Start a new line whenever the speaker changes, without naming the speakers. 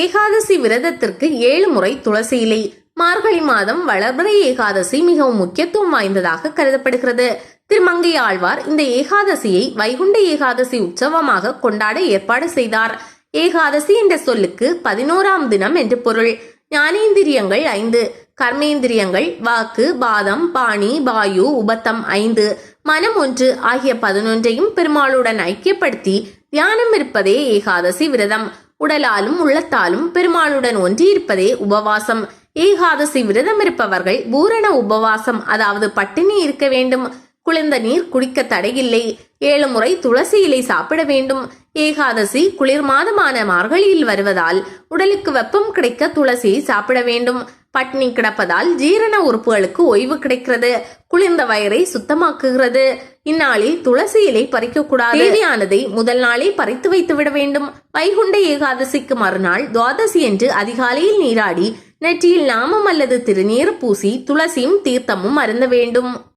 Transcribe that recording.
ஏகாதசி விரதத்திற்கு ஏழு முறை துளசி இலை மார்கழி மாதம் வளர்பிறை ஏகாதசி மிகவும் முக்கியத்துவம் வாய்ந்ததாக கருதப்படுகிறது திருமங்கை ஆழ்வார் இந்த ஏகாதசியை வைகுண்ட ஏகாதசி உற்சவமாக கொண்டாட ஏற்பாடு செய்தார் ஏகாதசி என்ற சொல்லுக்கு பதினோராம் தினம் என்று பொருள் ஞானேந்திரியங்கள் ஐந்து கர்மேந்திரியங்கள் வாக்கு பாதம் பாணி வாயு உபத்தம் ஐந்து மனம் ஒன்று ஆகிய பதினொன்றையும் பெருமாளுடன் ஐக்கியப்படுத்தி தியானம் இருப்பதே ஏகாதசி விரதம் உடலாலும் உள்ளத்தாலும் பெருமாளுடன் ஒன்றி இருப்பதே உபவாசம் ஏகாதசி விரதம் இருப்பவர்கள் பூரண உபவாசம் அதாவது பட்டினி இருக்க வேண்டும் குளிர்ந்த நீர் குடிக்க தடையில்லை ஏழு முறை துளசி இலை சாப்பிட வேண்டும் ஏகாதசி குளிர் மாதமான மார்கழியில் வருவதால் உடலுக்கு வெப்பம் கிடைக்க துளசி சாப்பிட வேண்டும் பட்னி கிடப்பதால் ஜீரண உறுப்புகளுக்கு ஓய்வு கிடைக்கிறது குளிர்ந்த வயரை சுத்தமாக்குகிறது இந்நாளில் துளசி இலை பறிக்கக்கூடாது தேவையானதை முதல் நாளே பறித்து வைத்து விட வேண்டும் வைகுண்ட ஏகாதசிக்கு மறுநாள் துவாதசி என்று அதிகாலையில் நீராடி நெற்றியில் நாமம் அல்லது திருநீர் பூசி துளசியும் தீர்த்தமும் அருந்த வேண்டும்